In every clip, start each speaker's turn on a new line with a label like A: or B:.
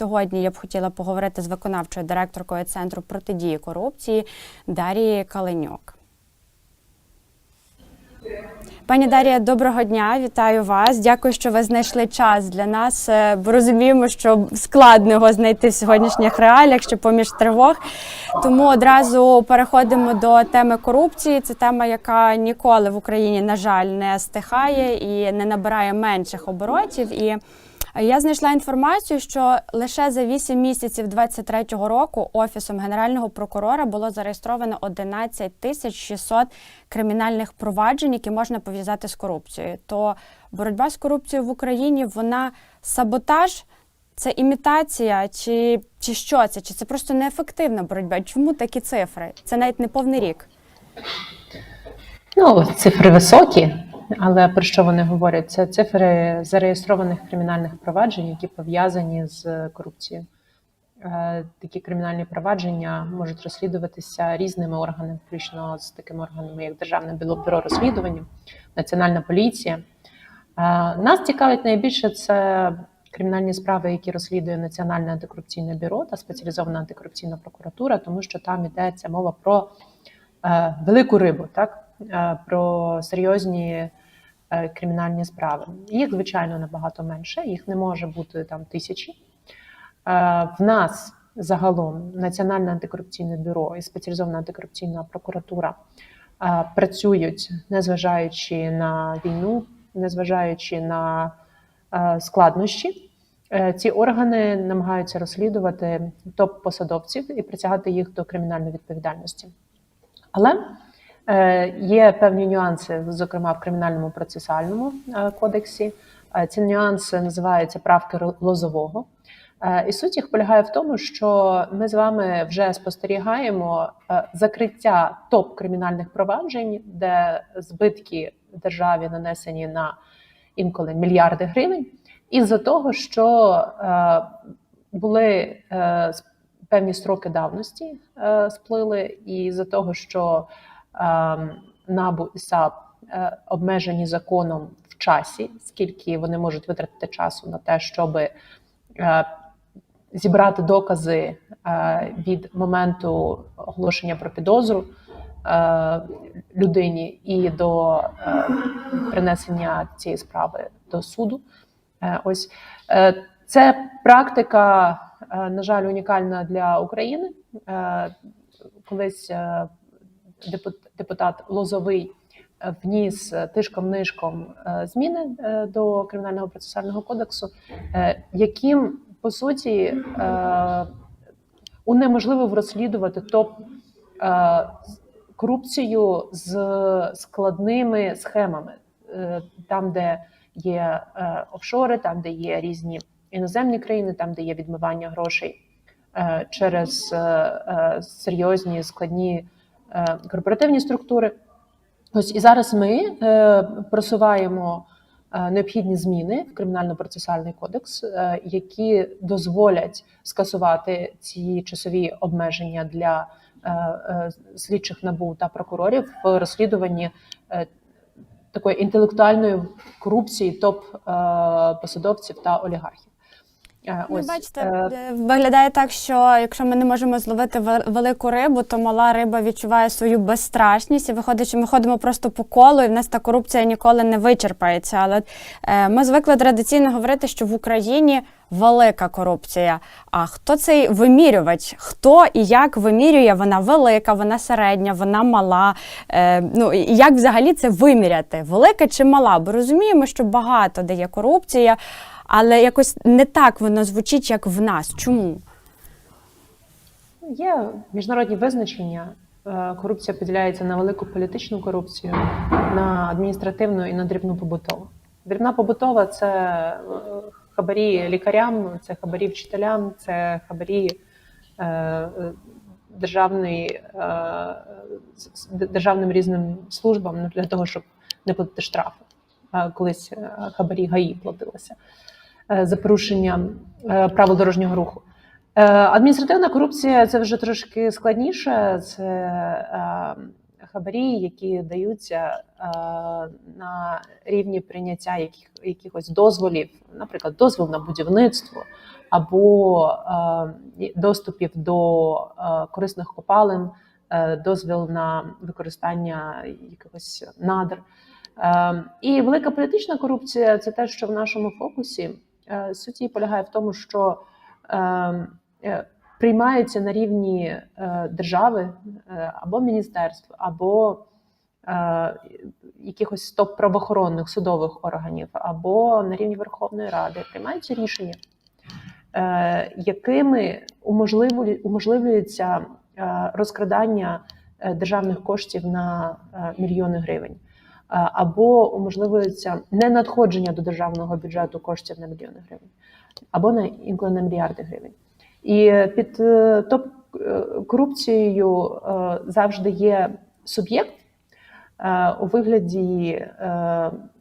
A: сьогодні я б хотіла поговорити з виконавчою директоркою центру протидії корупції Дарією Каленюк. Пані Дарія, доброго дня, вітаю вас. Дякую, що ви знайшли час для нас. Е, Бо розуміємо, що складно його знайти в сьогоднішніх реаліях, що поміж тривог. Тому одразу переходимо до теми корупції. Це тема, яка ніколи в Україні, на жаль, не стихає і не набирає менших оборотів. І я знайшла інформацію, що лише за 8 місяців 2023 року офісом генерального прокурора було зареєстровано 11 тисяч 600 кримінальних проваджень, які можна пов'язати з корупцією. То боротьба з корупцією в Україні вона саботаж, це імітація, чи, чи що це? Чи це просто неефективна боротьба? Чому такі цифри? Це навіть не повний рік.
B: Ну, цифри високі, але про що вони говорять? Це цифри зареєстрованих кримінальних проваджень, які пов'язані з корупцією. Е, Такі кримінальні провадження можуть розслідуватися різними органами, включно з такими органами, як Державне бюро розслідування, Національна поліція. Е, Нас цікавить найбільше це кримінальні справи, які розслідує Національне антикорупційне бюро та спеціалізована антикорупційна прокуратура, тому що там йдеться мова про е, велику рибу, так про серйозні кримінальні справи. Їх, звичайно, набагато менше, їх не може бути там тисячі. Е, В нас загалом Національне антикорупційне бюро і спеціалізована антикорупційна прокуратура е, працюють, незважаючи на війну, незважаючи на е, складнощі. Е, Ці органи намагаються розслідувати топ-посадовців і притягати їх до кримінальної відповідальності. Але е, є певні нюанси, зокрема в кримінальному процесуальному е, кодексі. Е, Ці нюанси називаються правки лозового. Е, І суть їх полягає в тому, що ми з вами вже спостерігаємо е, закриття топ кримінальних проваджень, де збитки державі нанесені на інколи мільярди гривень, із-за того, що е, були е, певні строки давності е, сплили, і з-за того, що е, НАБУ і САП е, обмежені законом в часі, скільки вони можуть витратити часу на те, щоб е, зібрати докази е, від моменту оголошення про підозру людині і до принесення цієї справи до суду. Ось це практика, на жаль, унікальна для України. Колись депутат Лозовий е, вніс е, тишком-нишком е, зміни до кримінального процесуального кодексу, яким по суті унеможливив розслідувати топ корупцію з складними схемами, там, де є офшори, там, де є різні іноземні країни, там, де є відмивання грошей через серйозні складні корпоративні структури. Ось і зараз ми е, просуваємо е, необхідні зміни в кримінально-процесуальний кодекс, е, які дозволять скасувати ці часові обмеження для е, е, слідчих набу та прокурорів в розслідуванні е, такої інтелектуальної корупції топ е, посадовців та олігархів. Е,
A: Ну, бачите,
B: е,
A: е, виглядає так, що якщо ми не можемо зловити велику рибу, то мала риба відчуває свою безстрашність і виходить, що ми ходимо просто по колу, і в нас та корупція ніколи не вичерпається. Але е, ми звикли традиційно говорити, що в Україні велика корупція. А хто цей вимірювач? Хто і як вимірює? Вона велика, вона середня, вона мала. Е, ну і як взагалі це виміряти? Велика чи мала? Бо розуміємо, що багато де є корупція. Але якось не так воно звучить, як в нас. Чому?
B: Є міжнародні визначення. Е, Корупція поділяється на велику політичну корупцію, на адміністративну і на дрібну побутову. Дрібна побутова це е, хабарі лікарям, це хабарі вчителям, це хабарі е, е, державний, е, с- державним різним службам для того, щоб не платити штрафи. Е, Колись е, хабарі ГАІ платилися е, за порушення е, правил дорожнього руху. Е, Адміністративна корупція це вже трошки складніше. Це е, хабарі, які даються е, на рівні прийняття яких, якихось дозволів, наприклад, дозвіл на будівництво, або е, доступів до е, корисних копалин, е, дозвіл на використання якихось надр. Е, І велика політична корупція це те, що в нашому фокусі Е, суть її полягає в тому, що е, е, приймаються на рівні е, держави е, або міністерств, або е, якихось топ правоохоронних судових органів, або на рівні Верховної Ради приймаються рішення, е, якими уможливлю- уможливлюється е, розкрадання е, державних коштів на е, мільйони гривень. Е, Або уможливлюється не надходження до державного бюджету коштів на мільйони гривень, або на інколи на мільярди гривень. І під е, топ е, корупцією завжди є суб'єкт у вигляді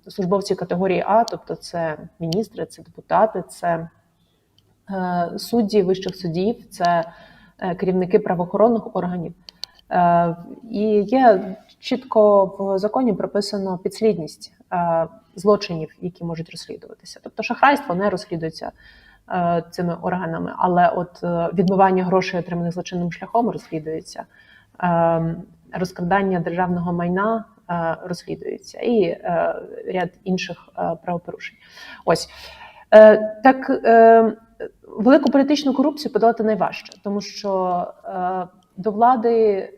B: службовців категорії А, тобто це міністри, це депутати, це судді вищих судів, це керівники правоохоронних органів. І є чітко в законі прописано підслідність е, злочинів, які можуть розслідуватися. Тобто шахрайство не розслідується е, цими органами, але от е, відмивання грошей, отриманих злочинним шляхом, розслідується. Розкрадання державного майна розслідується і ряд інших правопорушень. Ось так велику політичну корупцію подолати найважче, тому що до влади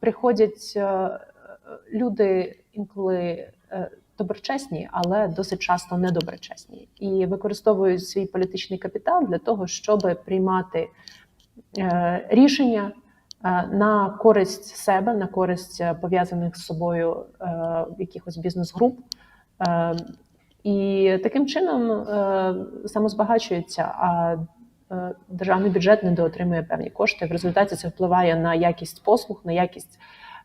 B: приходять е, люди інколи е, доброчесні, але досить часто недоброчесні, і використовують свій політичний капітал для того, щоб приймати е, рішення е, на користь себе, на користь е, пов'язаних з собою е, якихось бізнес-груп. Е, і таким чином е, самозбагачується, е, державний бюджет недоотримує певні кошти. В результаті це впливає на якість послуг, на якість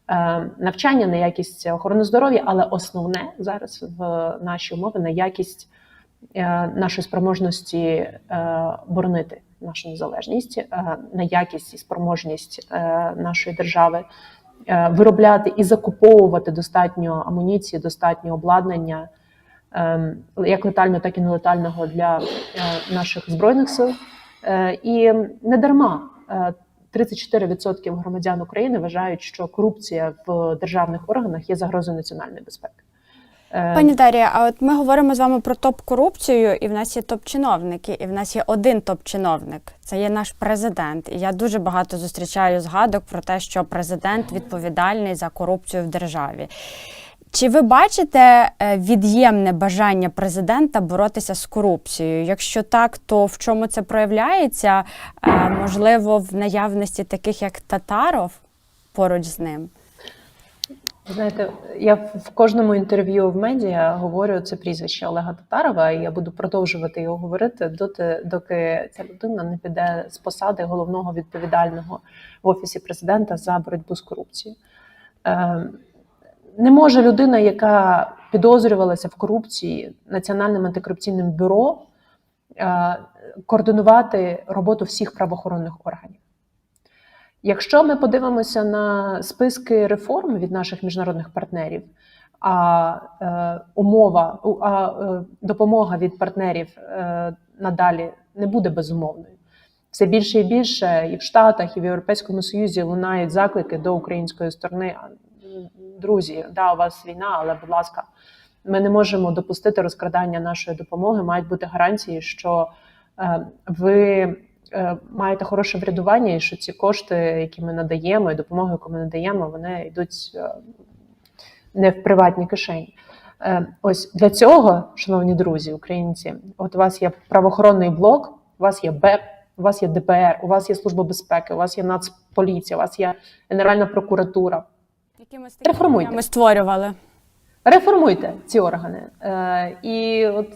B: е, навчання, на якість охорони здоров'я, але основне зараз в наші умови на якість е, нашої спроможності е, боронити нашу незалежність, е, на якість і спроможність е, нашої держави е, виробляти і закуповувати достатньо амуніції, достатньо обладнання ем, як летального, так і нелетального для е, наших збройних сил. Е, І не дарма е, 34% громадян України вважають, що корупція в державних органах є загрозою національної безпеки. Е,
A: Пані Дар'я, а от ми говоримо з вами про топ-корупцію, і в нас є топ-чиновники, і в нас є один топ-чиновник. Це є наш президент. І я дуже багато зустрічаю згадок про те, що президент відповідальний за корупцію в державі. Чи ви бачите е, від'ємне бажання президента боротися з корупцією? Якщо так, то в чому це проявляється? Е, Можливо, в наявності таких як Татаров поруч з ним?
B: Знаєте, я в кожному інтерв'ю в медіа говорю це прізвище Олега Татарова, і я буду продовжувати його говорити доти, доки ця людина не піде з посади головного відповідального в офісі президента за боротьбу з корупцією. Не може людина, яка підозрювалася в корупції Національним антикорупційним бюро, е, координувати роботу всіх правоохоронних органів. Якщо ми подивимося на списки реформ від наших міжнародних партнерів, а е, умова, а е, допомога від партнерів надалі не буде безумовною. Все більше і більше і в Штатах, і в Європейському Союзі лунають заклики до української сторони. «А, м, Друзі, да, у вас війна, але будь ласка, ми не можемо допустити розкрадання нашої допомоги. Мають бути гарантії, що е, ви е, маєте хороше врядування, і що ці кошти, які ми надаємо, і допомогу, яку ми надаємо, вони йдуть е, не в приватні кишені. Ось для цього, шановні друзі, українці, от у вас є правоохоронний блок, у вас є БЕП, у вас є ДПР, у вас є служба безпеки, у вас є Нацполіція, у вас є Генеральна прокуратура.
A: Ми
B: Реформуйте.
A: створювали?
B: Реформуйте ці органи. Е, і от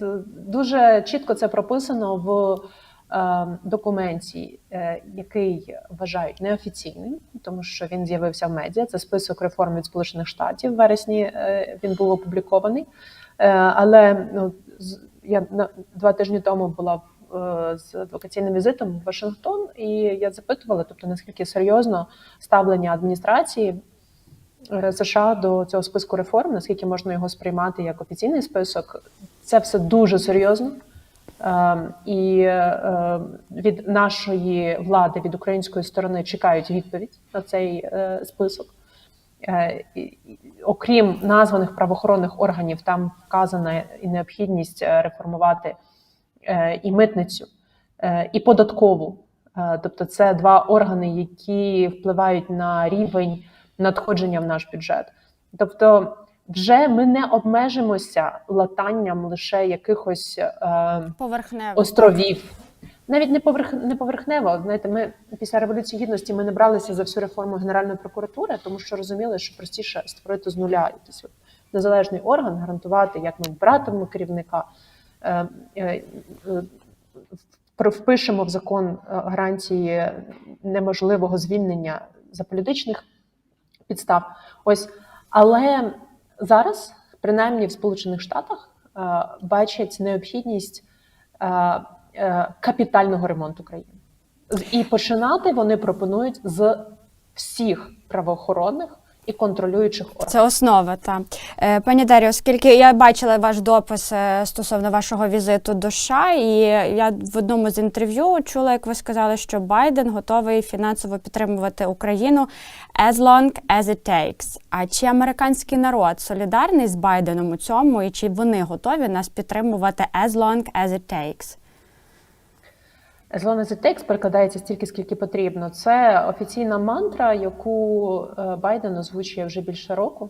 B: дуже чітко це прописано в е, документі, е, який вважають неофіційним, тому що він з'явився в медіа. Це список реформ від Сполучених Штатів. В вересні е, він був опублікований. Е, але ну, з- я на два тижні тому була в- з адвокаційним візитом в Вашингтон, і я запитувала, тобто наскільки серйозно ставлення адміністрації США до цього списку реформ, наскільки можна його сприймати як офіційний список. Це все дуже серйозно. Е, І е, від нашої влади, від української сторони, чекають відповідь на цей е, список. Е, Окрім названих правоохоронних органів, там вказана і необхідність е, реформувати е, і митницю, е, і податкову. Е, Тобто, це два органи, які впливають на рівень надходження в наш бюджет. Тобто, вже ми не обмежимося латанням лише якихось е, островів. Навіть не поверх не поверхнево. Знаєте, ми після революції гідності ми не бралися за всю реформу Генеральної прокуратури, тому що розуміли, що простіше створити з нуля якийсь от незалежний орган, гарантувати, як ми обиратимемо керівника, е, е, впишемо в закон е, гарантії неможливого звільнення за політичних підстав. Ось, але зараз, принаймні в Сполучених Штатах, е, бачать необхідність е, е, капітального ремонту країни. І починати вони пропонують з всіх правоохоронних і контролюючих органів.
A: Це основа, та Е, пані Дар'я, оскільки я бачила ваш допис е, стосовно вашого візиту до США, і я в одному з інтерв'ю чула, як ви сказали, що Байден готовий фінансово підтримувати Україну as long as it takes. А чи американський народ солідарний з Байденом у цьому, і чи вони готові нас підтримувати as long as it takes?
B: As long as it takes перекладається стільки, скільки потрібно. Це офіційна мантра, яку е, Байден озвучує вже більше року.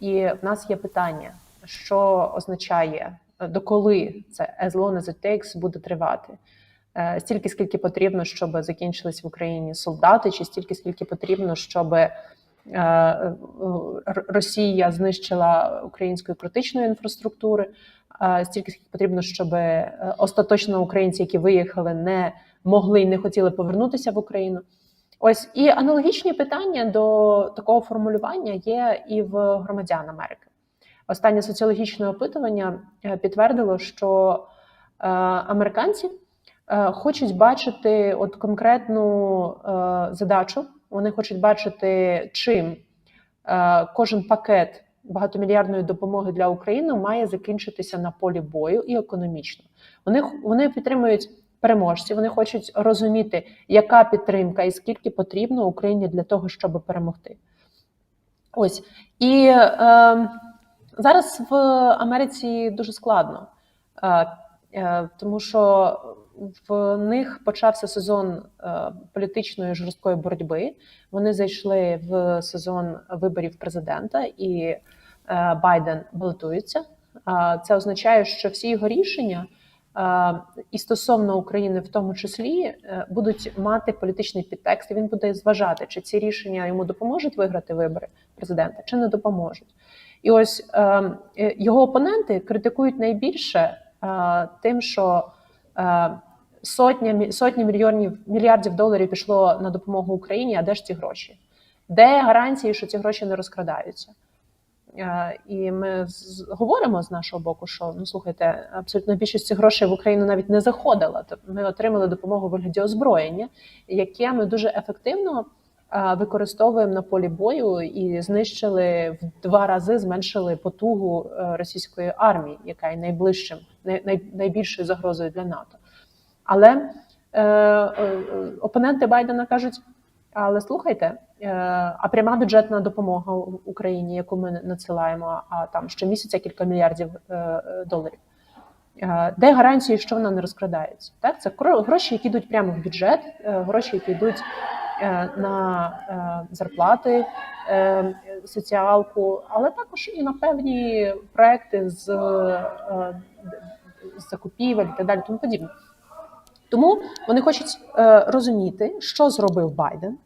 B: І в нас є питання, що означає, е, доколи це as long as it takes буде тривати. Е, Стільки, скільки потрібно, щоб закінчились в Україні солдати, чи стільки, скільки потрібно, щоб Росія знищила української критичної інфраструктури, е, стільки потрібно, щоб е, остаточно українці, які виїхали, не могли і не хотіли повернутися в Україну. Ось і аналогічні питання до такого формулювання є і в громадян Америки. Останнє соціологічне опитування е, підтвердило, що е, американці е, хочуть бачити от конкретну е, задачу. Вони хочуть бачити, чим е, кожен пакет багатомільярдної допомоги для України має закінчитися на полі бою і економічно. Вони вони підтримують переможців. Вони хочуть розуміти, яка підтримка і скільки потрібно Україні для того, щоб перемогти. Ось і е, зараз в Америці дуже складно, е, е, тому що в них почався сезон е, політичної жорсткої боротьби. Вони зайшли в сезон виборів президента, і е, Байден балотується. Е, Це означає, що всі його рішення і стосовно України, в тому числі, будуть мати політичний підтекст. І він буде зважати, чи ці рішення йому допоможуть виграти вибори президента, чи не допоможуть. І ось е, е, його опоненти критикують найбільше тим, що сотня сотні мільйонів мільярдів доларів пішло на допомогу Україні. А де ж ці гроші? Де гарантії, що ці гроші не розкрадаються? Е, І ми говоримо з нашого боку, що ну слухайте, абсолютно більшість цих грошей в Україну навіть не заходила. Тобто ми отримали допомогу в вигляді озброєння, яке ми дуже ефективно е, використовуємо на полі бою і знищили в два рази, зменшили потугу е, російської армії, яка є найближчим, най, най, найбільшою загрозою для НАТО. Але е, е, опоненти Байдена кажуть: але слухайте, е, а пряма бюджетна допомога Україні, яку ми надсилаємо, а там щомісяця кілька мільярдів е, е, доларів. Е, Де гарантії, що вона не розкрадається? Так, це гроші, які йдуть прямо в бюджет, е, гроші, які йдуть е, на е, зарплати, е, соціалку, але також і на певні проекти з, е, закупівель і так далі, тому подібне. Тому вони хочуть е, розуміти, що зробив Байден,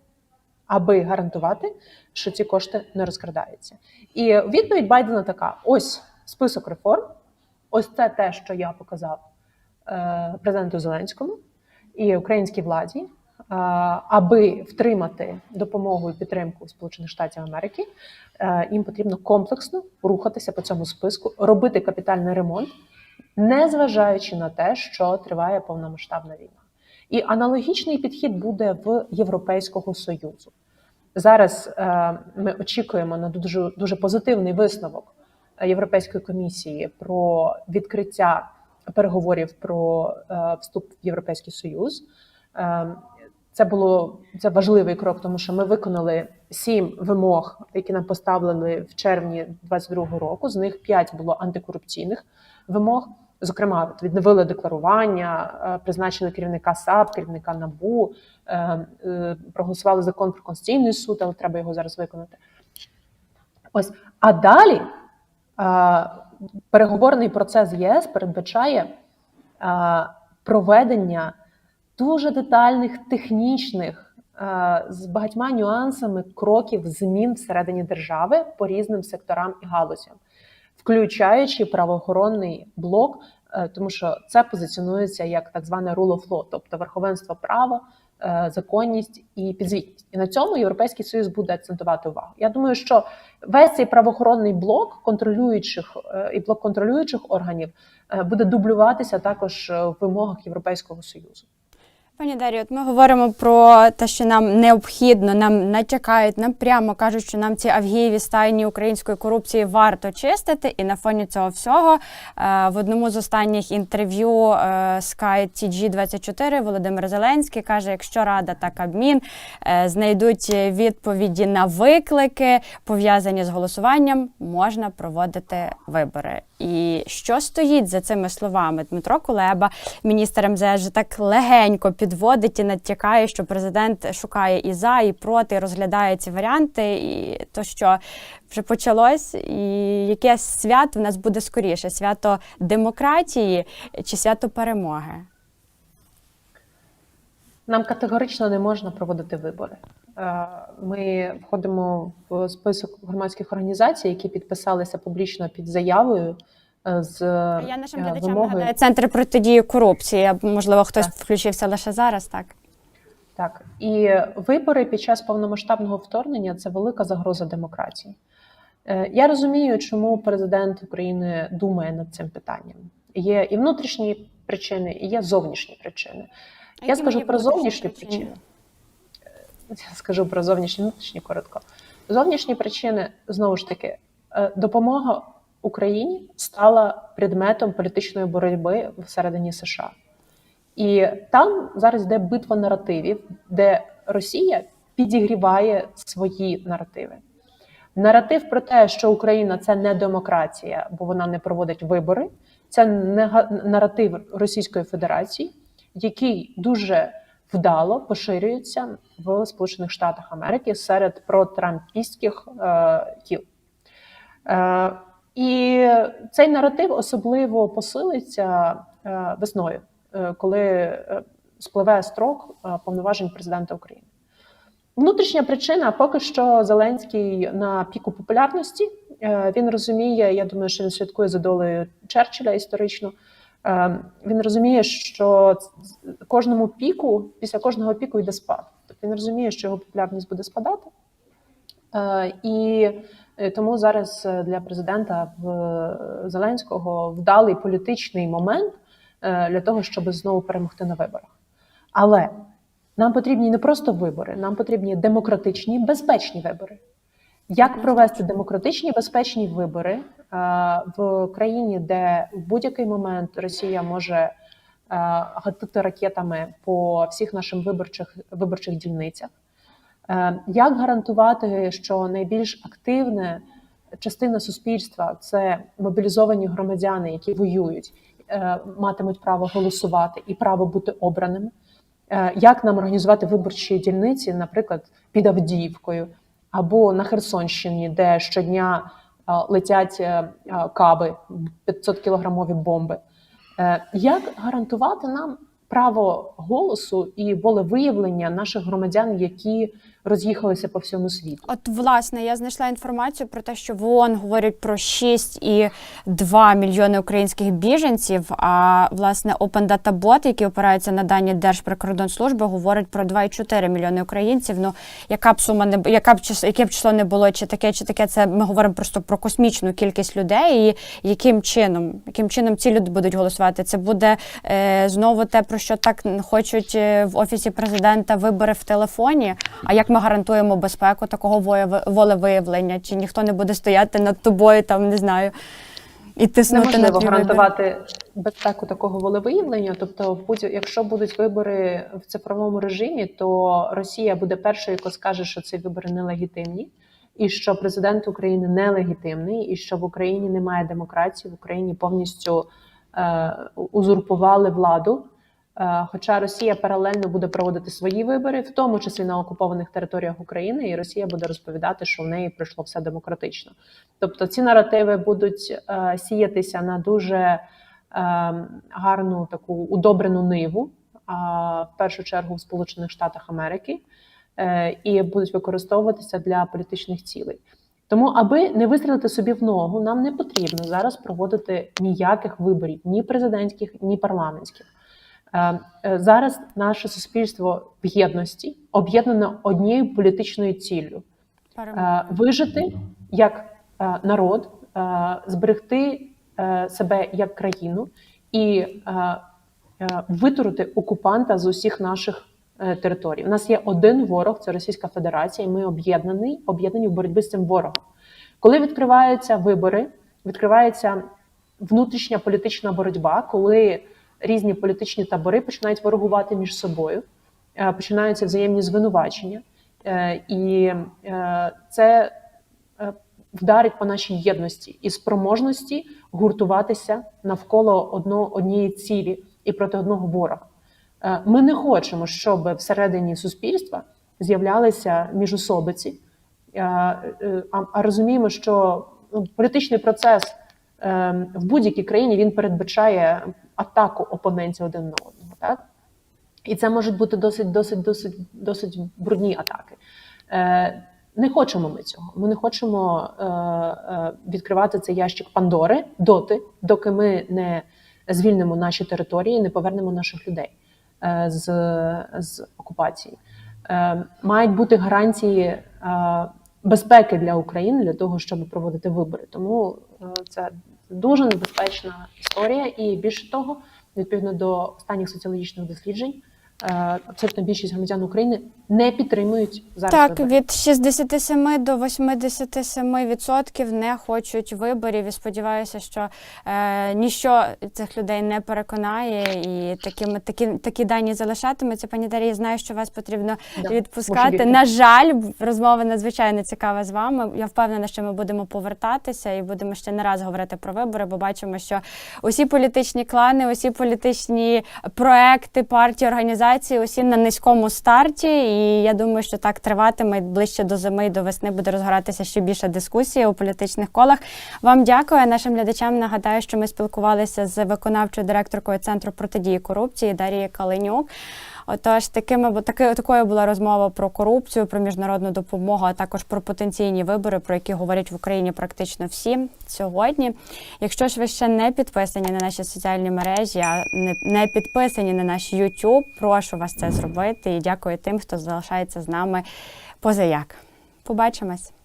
B: аби гарантувати, що ці кошти не розкрадаються. І відповідь Байдена така: ось список реформ, ось це те, що я показав е, президенту Зеленському і українській владі, е, аби втримати допомогу і підтримку Сполучених Штатів Америки. Е, їм потрібно комплексно рухатися по цьому списку, робити капітальний ремонт, незважаючи на те, що триває повномасштабна війна. І аналогічний підхід буде в Європейського союзу. Зараз е, ми очікуємо на дуже дуже позитивний висновок Європейської комісії про відкриття переговорів про е, вступ в Європейський Союз. Це було це важливий крок, тому що ми виконали сім вимог, які нам поставили в червні 2022 року. З них п'ять було антикорупційних вимог. Зокрема, відновили декларування, е, призначили керівника САП, керівника НАБУ, е, е, проголосували закон про конституційний суд, але треба його зараз виконати. Ось а далі переговорний процес ЄС передбачає проведення дуже детальних технічних е, з багатьма нюансами кроків змін всередині держави по різним секторам і галузям, включаючи правоохоронний блок, е, тому що це позиціонується як так зване rule of law, тобто верховенство права, е, законність і підзвітність. І на цьому Європейський Союз буде акцентувати увагу. Я думаю, що весь цей правоохоронний блок контролюючих і блок контролюючих органів буде дублюватися також в вимогах Європейського Союзу.
A: Пані Дар'ю, от ми говоримо про те, що нам необхідно, нам натякають, нам прямо кажуть, що нам ці авгієві стайні української корупції варто чистити. І на фоні цього всього е, в одному з останніх інтерв'ю е, Sky TG24 Володимир Зеленський каже: якщо Рада та Кабмін е, знайдуть відповіді на виклики, пов'язані з голосуванням, можна проводити вибори. І що стоїть за цими словами? Дмитро Кулеба, міністр МЗС, так легенько підводить і натякає, що президент шукає і за, і проти, і розглядає ці варіанти. І то, що вже почалось, і яке свято в нас буде скоріше: свято демократії чи свято перемоги?
B: Нам категорично не можна проводити вибори. Е, Ми входимо в список громадських організацій, які підписалися публічно під заявою е, з
A: Я нашим
B: е,
A: глядачам
B: вимогою.
A: нагадаю центр протидії корупції. Можливо, хтось
B: Так.
A: включився лише зараз, так.
B: Так, і вибори під час повномасштабного вторгнення це велика загроза демократії. Я розумію, чому президент України думає над цим питанням. Є і внутрішні причини, і є зовнішні причини.
A: А
B: Я скажу про зовнішні
A: причини?
B: причини. Скажу про зовнішні внутрішні коротко. Зовнішні причини знову ж таки е, допомога Україні стала предметом політичної боротьби всередині США. І там зараз йде битва наративів, де Росія підігріває свої наративи. Наратив про те, що Україна це не демократія, бо вона не проводить вибори. Це наратив Російської Федерації, який дуже вдало поширюється в Сполучених Штатах Америки серед протрампістських е, кіл. Е, і цей наратив особливо посилиться е, весною, е, коли е, спливе строк е, повноважень президента України. Внутрішня причина поки що Зеленський на піку популярності. Е, Він розуміє, я думаю, що він слідкує за долею Черчилля історично. Е, Він розуміє, що кожному піку, після кожного піку йде спад. Тобто він розуміє, що його популярність буде спадати. Е, І е, тому зараз е, для президента Зеленського вдалий політичний момент для того, щоб знову перемогти на виборах. Але нам потрібні не просто вибори, нам потрібні демократичні, безпечні вибори. Як провести демократичні безпечні вибори е, в країні, де в будь-який момент Росія може е, гатити ракетами по всіх нашим виборчих виборчих дільницях? Е, Як гарантувати, що найбільш активна частина суспільства це мобілізовані громадяни, які воюють, матимуть право голосувати і право бути обраними? Як нам організувати виборчі дільниці, наприклад, під Авдіївкою або на Херсонщині, де щодня е, летять е, е, каби, 500 кілограмові бомби? Як гарантувати нам право голосу і волевиявлення наших громадян, які роз'їхалися по всьому світу?
A: От, власне, я знайшла інформацію про те, що в ООН говорять про 6,2 мільйони українських біженців. А власне Open Data Bot, який опирається на дані Держприкордонслужби, говорить про 2,4 мільйони українців. Ну яка б сума не яка б чис- яке б число не було, чи таке, чи таке, це ми говоримо просто про космічну кількість людей. І яким чином, яким чином ці люди будуть голосувати? Це буде е, знову те, про що так хочуть е, в офісі президента вибори в телефоні. А як ми гарантуємо безпеку такого волевиявлення? Чи ніхто не буде стояти над тобою, там не знаю. і тиснути на
B: Неможливо
A: вибір.
B: гарантувати безпеку такого волевиявлення. Тобто, в будь- якщо будуть вибори в цифровому режимі, то Росія буде першою, яка скаже, що ці вибори нелегітимні, і що президент України нелегітимний, і що в Україні немає демократії, в Україні повністю е, узурпували владу. Е, Хоча Росія паралельно буде проводити свої вибори, в тому числі на окупованих територіях України, і Росія буде розповідати, що в неї пройшло все демократично. Тобто ці наративи будуть е, сіятися на дуже е, гарну таку удобрену ниву, в першу чергу в Сполучених Штатах Америки, і будуть використовуватися для політичних цілей. Тому, аби не вистрілити собі в ногу, нам не потрібно зараз проводити ніяких виборів, ні президентських, ні парламентських. Е, е, Зараз наше суспільство в єдності об'єднано однією політичною ціллю е, вижити як народ, зберегти себе як країну і витурити окупанта з усіх наших територій. У нас є один ворог, це Російська Федерація, і ми об'єднані, об'єднані в боротьбі з цим ворогом. Коли відкриваються вибори, відкривається внутрішня політична боротьба, коли різні політичні табори починають ворогувати між собою, е, починаються взаємні звинувачення. Е, І е, це вдарить по нашій єдності і спроможності гуртуватися навколо одно, однієї цілі і проти одного ворога. Ми не хочемо, щоб всередині суспільства з'являлися міжусобиці, е, а, розуміємо, що ну, політичний процес е, в будь-якій країні він передбачає атаку опонентів один на одного. Так? І це можуть бути досить, досить, досить, досить брудні атаки. Е, не хочемо ми цього. Ми не хочемо е, е, відкривати цей ящик Пандори доти, доки ми не звільнимо наші території, не повернемо наших людей е, з, з окупації. Е, мають бути гарантії е, безпеки для України для того, щоб проводити вибори. Тому е, це дуже небезпечна історія, і більше того, відповідно до останніх соціологічних досліджень, абсолютно більшість громадян України не підтримують зараз.
A: Так,
B: вибори.
A: від 67 до 87 відсотків не хочуть виборів. І сподіваюся, що е, ніщо цих людей не переконає, і такими такі, такі дані залишатимуться. Пані Дар'я, знаю, що вас потрібно
B: Да,
A: відпускати. На жаль, розмова надзвичайно цікава з вами. Я впевнена, що ми будемо повертатися і будемо ще не раз говорити про вибори, бо бачимо, що усі політичні клани, усі політичні проекти, партії, організації, усі на низькому старті. І я думаю, що так триватиме ближче до зими і до весни буде розгоратися ще більше дискусії у політичних колах. Вам дякую. Нашим глядачам нагадаю, що ми спілкувалися з виконавчою директоркою центру протидії корупції Дарією Калинюк. Отож, такими таки, такою була розмова про корупцію, про міжнародну допомогу, а також про потенційні вибори, про які говорять в Україні практично всі сьогодні. Якщо ж ви ще не підписані на наші соціальні мережі, а не, не підписані на наш YouTube, прошу вас це зробити. І дякую тим, хто залишається з нами позаяк. Побачимось.